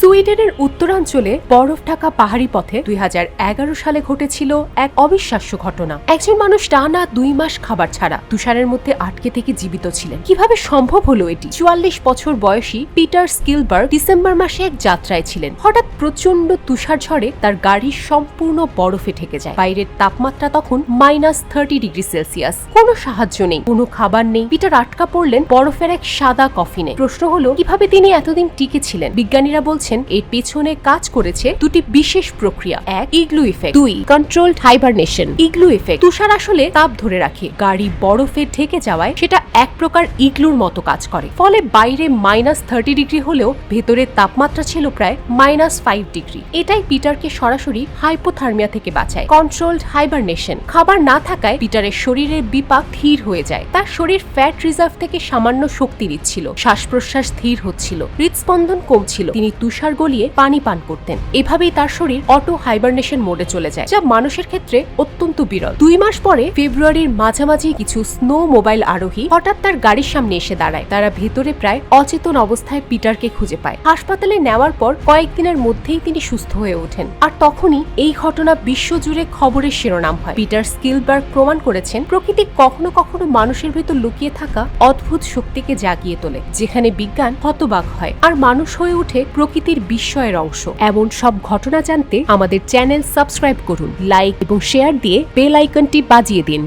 সুইডেনের উত্তরাঞ্চলে বরফ ঢাকা পাহাড়ি পথে দুই সালে ঘটেছিল এক অবিশ্বাস্য ঘটনা। একজন মানুষ টানা দুই মাস খাবার ছাড়া তুষারের মধ্যে আটকে থেকে জীবিত ছিলেন। কীভাবে সম্ভব হলো এটি? চুয়াল্লিশ বছর বয়সী পিটার স্কিলবার্গ ডিসেম্বর মাসে এক যাত্রায় ছিলেন। হঠাৎ প্রচণ্ড তুষার ঝড়ে তার গাড়ি সম্পূর্ণ বরফে ঠেকে যায়। বাইরের তাপমাত্রা তখন মাইনাস থার্টি ডিগ্রি সেলসিয়াস। কোনো সাহায্য নেই, কোনো খাবার নেই। পিটার আটকা পড়লেন বরফের এক সাদা কফিনে। প্রশ্ন হলো, কীভাবে তিনি এতদিন টিকে ছিলেন? বিজ্ঞানীরা বলছেন এর পেছনে কাজ করেছে দুটি বিশেষ প্রক্রিয়া। এক, ইগলু ইফেক্ট। দুই কন্ট্রোলড হাইবারনেশন ইগলু ইফেক্ট। তুষার আসলে তাপ ধরে রাখে। গাড়ি বরফে ঢেকে যাওয়ায় সেটা এক প্রকার ইগলুর মতো কাজ করে। ফলে বাইরে মাইনাস থার্টি ডিগ্রি হলেও ভেতরের তাপমাত্রা ছিল প্রায় মাইনাস ফাইভ ডিগ্রি এটাই পিটারকে সরাসরি হাইপোথার্মিয়া থেকে বাঁচায়। কন্ট্রোলড হাইবারনেশন খাবার না থাকায় পিটারের শরীরের বিপাক ধীর হয়ে যায়। তার শরীর ফ্যাট রিজার্ভ থেকে সামান্য শক্তি দিচ্ছিল শ্বাস প্রশ্বাস ধীর হচ্ছিল। হৃদস্পন্দন কমছিল। তিনি তুষার গলিয়ে পানি পান করতেন। এভাবেই তার শরীর অটো হাইবারনেশন মোডে চলে যায়, যা মানুষের ক্ষেত্রে অত্যন্ত বিরল। দুই মাস পরে ফেব্রুয়ারির মাঝামাঝি কিছু স্নো মোবাইল আরোহী হঠাৎ তার গাড়ির সামনে এসে দাঁড়ায়। তারা ভেতরে প্রায় অচেতন অবস্থায় পিটারকে খুঁজে পায়। হাসপাতালে নেওয়ার পর কয়েকদিনের মধ্যেই তিনি সুস্থ হয়ে ওঠেন। আর তখনই এই ঘটনা বিশ্বজুড়ে খবরের শিরোনাম হয়। পিটার স্কিলবার্গ প্রমাণ করেছেন, প্রকৃতি কখনো কখনো মানুষের ভেতর লুকিয়ে থাকা অদ্ভুত শক্তিকে জাগিয়ে তোলে, যেখানে বিজ্ঞান হতবাক হয়। আর মানুষ হয়ে ওঠে প্রকৃতির বিস্ময়ের অংশ। এমন সব ঘটনা জানতে আমাদের চ্যানেল সাবস্ক্রাইব করুন, লাইক এবং শেয়ার দিয়ে বেল আইকনটি বাজিয়ে দিন।